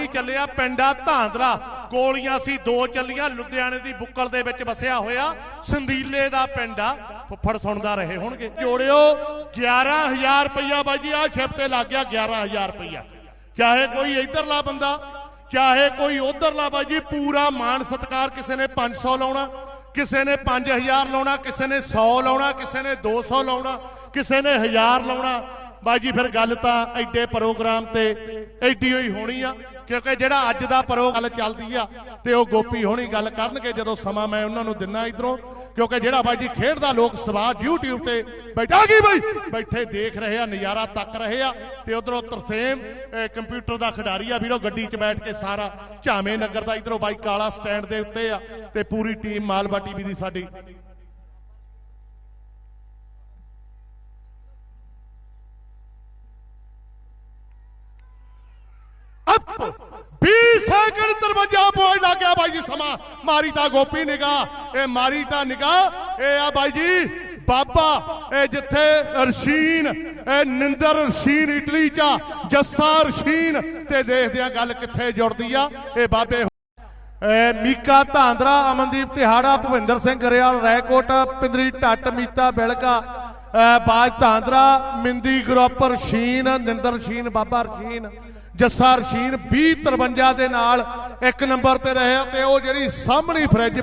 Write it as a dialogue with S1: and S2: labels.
S1: ਹੁਣੀ ਚੱਲਿਆ, ਪਿੰਡਾ ਧਾਂਦਰਾ। ਗੋਲੀਆਂ ਸੀ, ਦੋ ਚੱਲੀਆਂ, ਲੁਧਿਆਣੇ ਦੀ ਬੁੱਕਲ ਦੇ ਵਿੱਚ ਵਸਿਆ ਹੋਇਆ ਸੰਦੀਲੇ ਦਾ ਪਿੰਡ ਫੁੱਫੜ ਸੁਣਦਾ ਰਹੇ ਹੋਣਗੇ। ਜੋੜਿਓ 11000 ਰੁਪਇਆ ਬਾਈ ਜੀ ਆ ਸ਼ਿਪ ਤੇ ਲੱਗ ਗਿਆ 11000 ਰੁਪਇਆ ਚਾਹੇ ਕੋਈ ਇਧਰਲਾ ਬੰਦਾ, ਚਾਹੇ ਕੋਈ ਉਧਰਲਾ ਬਾਈ ਜੀ, ਪੂਰਾ ਮਾਣ ਸਤਕਾਰ ਕਿਸੇ ਨੇ 500 ਲਾਉਣਾ, ਕਿਸੇ ਨੇ 5000 ਲਾਉਣਾ, ਕਿਸੇ ਨੇ 100 ਲਾਉਣਾ, ਕਿਸੇ ਨੇ 200 ਲਾਉਣਾ, ਕਿਸੇ ਨੇ 1000 ਲਾਉਣਾ। ਬਾਈ ਜੀ, ਫਿਰ ਗੱਲ ਤਾਂ ਐਡੇ ਪ੍ਰੋਗਰਾਮ ਤੇ ਐਡੀ ਹੋਈ ਹੋਣੀ ਆ, ਕਿਉਂਕਿ ਜਿਹੜਾ ਅੱਜ ਦਾ ਪ੍ਰੋ ਗੱਲ ਚੱਲਦੀ ਆ ਤੇ ਉਹ ਗੋਪੀ ਹੋਣੀ ਗੱਲ ਕਰਨਗੇ ਜਦੋਂ ਸਮਾਂ ਮੈਂ ਉਹਨਾਂ ਨੂੰ ਦਿੰਨਾ ਇਧਰੋਂ, ਕਿਉਂਕਿ ਜਿਹੜਾ ਬਾਈ ਜੀ ਖੇਡਦਾ ਲੋਕ ਸਵਾਦ YouTube ਤੇ ਬੈਠਾ ਕੀ ਬਾਈ? ਬੈਠੇ ਦੇਖ ਰਹੇ ਆ, ਨਜ਼ਾਰਾ ਤੱਕ ਰਹੇ ਆ ਤੇ ਉਧਰੋਂ ਤਰਸੇਮ ਕੰਪਿਊਟਰ ਦਾ ਖਿਡਾਰੀ ਆ ਵੀਰੋ, ਗੱਡੀ 'ਚ ਬੈਠ ਕੇ ਸਾਰਾ ਝਾਵੇਂ ਨਗਰ ਦਾ ਇਧਰੋਂ ਬਾਈ ਕਾਲਾ ਸਟੈਂਡ ਦੇ ਉੱਤੇ ਆ ਤੇ ਪੂਰੀ ਟੀਮ ਮਾਲਵਾ ਟੀਵੀ ਦੀ ਸਾਡੀ ਅਪ 20 ਸੈਕਿੰਡ ਦਰਵਾਜ਼ਾ ਬੋਲ ਲੱਗ ਗਿਆ ਬਾਈ ਜੀ ਸਮਾਂ ਮਾਰੀ ਤਾਂ ਗੋਪੀ ਨਿਗਾਹ ਇਹ ਮਾਰੀ ਤਾਂ ਨਿਗਾਹ ਇਹ ਆ ਬਾਈ ਜੀ ਬਾਬਾ ਇਹ ਜਿੱਥੇ ਰਸ਼ੀਨ ਇਹ ਨਿੰਦਰ ਰਸ਼ੀਨ ਇਟਲੀ ਚ ਜੱਸਾ ਰਸ਼ੀਨ ਤੇ ਦੇਖਦੇ ਆ ਗੱਲ ਕਿੱਥੇ ਜੁੜਦੀ ਆ ਇਹ ਬਾਬੇ ਮੀਕਾ ਧਾਂਦਰਾ ਅਮਨਦੀਪ ਤਿਹਾੜਾ ਭੁਵਿੰਦਰ ਸਿੰਘ ਗਰੇਵਾਲ ਰੈਕੋਟ ਪਿੰਦਰੀ ਢੱਟ Meeta Bilka Baj Dhandra, Mindi group Russian Ninder Russian ਬਾਬਾ ਰਸ਼ੀਨ, ਜੱਸਾ ਰਸ਼ੀਨ 2053 ਦੇ ਨਾਲ ਇੱਕ ਨੰਬਰ ਤੇ ਰਹੇ ਤੇ ਉਹ ਜਿਹੜੀ ਸਾਹਮਣੀ ਫ੍ਰਿਜ